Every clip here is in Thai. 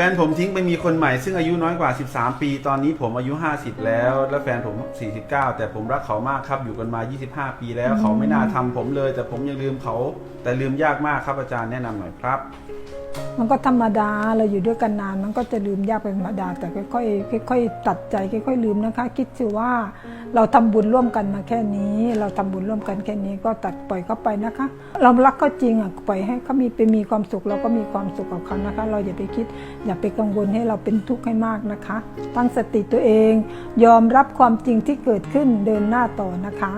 แฟนผมทิ้งไปมีคนใหม่ซึ่งอายุน้อยกว่า 13 ปี ตอนนี้ผมอายุ 50 แล้ว และแฟนผม 49 แต่ผมรักเขามากครับอยู่กันมา 25 ปีแล้ว เขาไม่น่าทำผมเลย แต่ผมยังลืมเขา แต่ลืมยากมากครับอาจารย์แนะนำหน่อยครับ มันก็ธรรมดาเราอยู่ด้วยกันนาน มันก็จะลืมยากเป็นธรรมดา แต่ค่อยๆค่อยๆตัดใจค่อยๆลืมนะคะ คิดสิว่า เราทำบุญร่วมกันมาแค่นี้ เราทำบุญร่วมกันแค่นี้ก็ตัดปล่อยเขาไปนะคะ เรารักเขาจริงอะปล่อยให้เขามีไปมีความสุขเราก็มีความสุขกับเขานะคะ เราอย่าไปคิดอย่าไปกังวลให้เราเป็นทุกข์ให้มากนะคะ ตั้งสติตัวเอง ยอมรับความจริงที่เกิดขึ้นเดินหน้าต่อนะคะ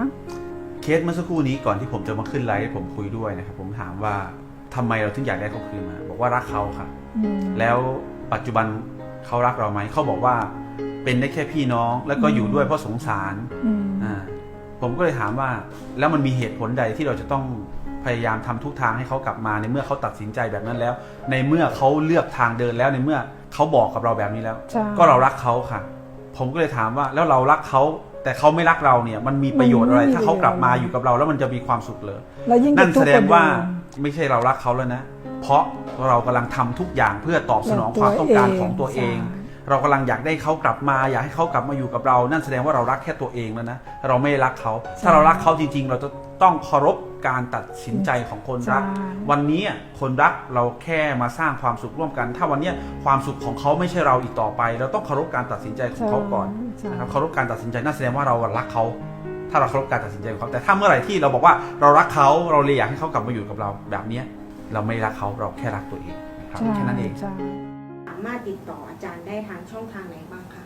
เคสเมื่อสักครู่นี้ก่อนที่ผมจะมาขึ้นไลฟ์ผมคุยด้วยนะครับผมถามว่าทำไมเราถึงอยากได้เขาคืนมา บอกว่ารักเขาค่ะอืมแล้วปัจจุบันเขารักเราไหมเขาบอกว่า เป็นได้แค่พี่น้องแล้วก็อยู่ด้วยเพราะสงสารอืมอ่าผมก็เลยถามว่า แล้วมันมีเหตุผลใดที่เราจะต้องพยายามทำทุกทางให้เขากลับมาในเมื่อเขาตัดสินใจแบบนั้นแล้ว ในเมื่อเขาเลือกทางเดินแล้วในเมื่อเขาบอกกับเราแบบนี้แล้วใช่ก็เรารักเขาค่ะ ผมก็เลยถามว่าแล้วเรารักเขาแต่เขาไม่รักเราเนี่ย มันมีประโยชน์อะไรมันไม่มีถ้าเขากลับมาประโยชน์อยู่กับเราแล้วมันจะมีความสุขเลยแล้วยิ่งนั่นกับทุแสกดคงนว่าเดิมไม่ใช่เรารักเขาแล้วนะ เพราะเรากำลังทำทุกอย่างเพื่อตอบสนองความต้องการของตัวเองใช่ เรากำลังอยากได้เขากลับมา อยากให้เขากลับมาอยู่กับเรา นั่นแสดงว่าเรารักแค่ตัวเองแล้วนะ เราไม่รักเขา ถ้าเรารักเขาจริง ๆ เราจะต้องเคารพการตัดสินใจของคนรักใช่วันนี้คนรักเราแค่มาสร้างความสุขร่วมกัน ถ้าวันนี้ความสุขของเขาไม่ใช่เราอีกต่อไป เราต้องเคารพการตัดสินใจของเขาก่อนใช่นะครับเคารพการตัดสินใจนั่นแสดงว่าเรารักเขา ถ้าเราเคารพการตัดสินใจของเขา แต่ถ้าเมื่อไหร่ที่เราบอกว่าเรารักเขาเราเลยอยากให้เขากลับมาอยู่กับเรา แบบเนี้ยเราไม่รักเขาเราแค่รักตัวเองนะครับใช่แค่นั้นเองใช่สามารถติดต่ออาจารย์ได้ทางช่องทางไหนบ้างคะ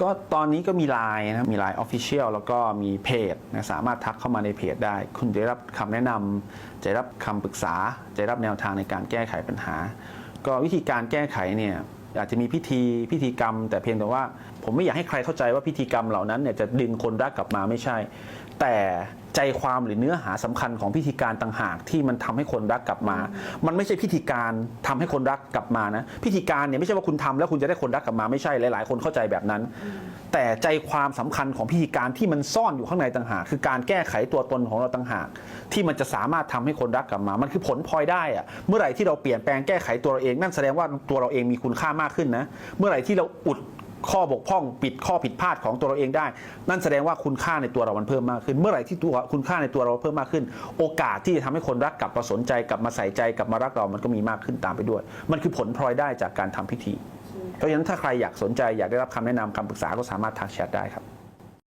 ก็ตอนนี้ก็มีไลน์นะมีไลน์ Official แล้วก็มีเพจนะสามารถทักเข้ามาในเพจได้ คุณจะได้รับคำแนะนำจะได้รับคำปรึกษาจะได้รับแนวทางในการแก้ไขปัญหา ก็วิธีการแก้ไขเนี่ยอาจจะมีพิธีพิธีกรรม แต่เพียงแต่ว่า ผมไม่อยากให้ใครเข้าใจว่าพิธีกรรมเหล่านั้นเนี่ยจะดึงคนรักกลับมาไม่ใช่ แต่ใจความหรือเนื้อหาสำคัญของพิธีการต่างหากที่มันทำให้คนรักกลับมา มันไม่ใช่พิธีการทำให้คนรักกลับมานะ พิธีการเนี่ยไม่ใช่ว่าคุณทำแล้วคุณจะได้คนรักกลับมาไม่ใช่หลาย ๆ คนเข้าใจแบบนั้น แต่ใจความสำคัญของพิธีการที่มันซ่อนอยู่ข้างในต่างหากคือการแก้ไขตัวตนของเราต่างหาก ที่มันจะสามารถทำให้คนรักกลับมา มันคือผลพลอยได้อะเมื่อไหร่ที่เราเปลี่ยนแปลงแก้ไขตัวเราเองนั่นแสดงว่าตัวเราเองมีคุณค่ามากขึ้นนะ เมื่อไหร่ที่เราอุด ข้อบกพร่องปิดข้อผิดพลาดของตัวเราเองได้ นั่นแสดงว่าคุณค่าในตัวเรามันเพิ่มมากขึ้น เมื่อไหร่ที่ตัวคุณค่าในตัวเราเพิ่มมากขึ้น โอกาสที่จะทำให้คนรักกลับมาสนใจกลับมาใส่ใจกลับมารักเรามันก็มีมากขึ้นตามไปด้วย มันคือผลพลอยได้จากการทำพิธี เพราะฉะนั้นถ้าใครอยากสนใจอยากได้รับคำแนะนำคำปรึกษาก็สามารถทักแชทได้ครับ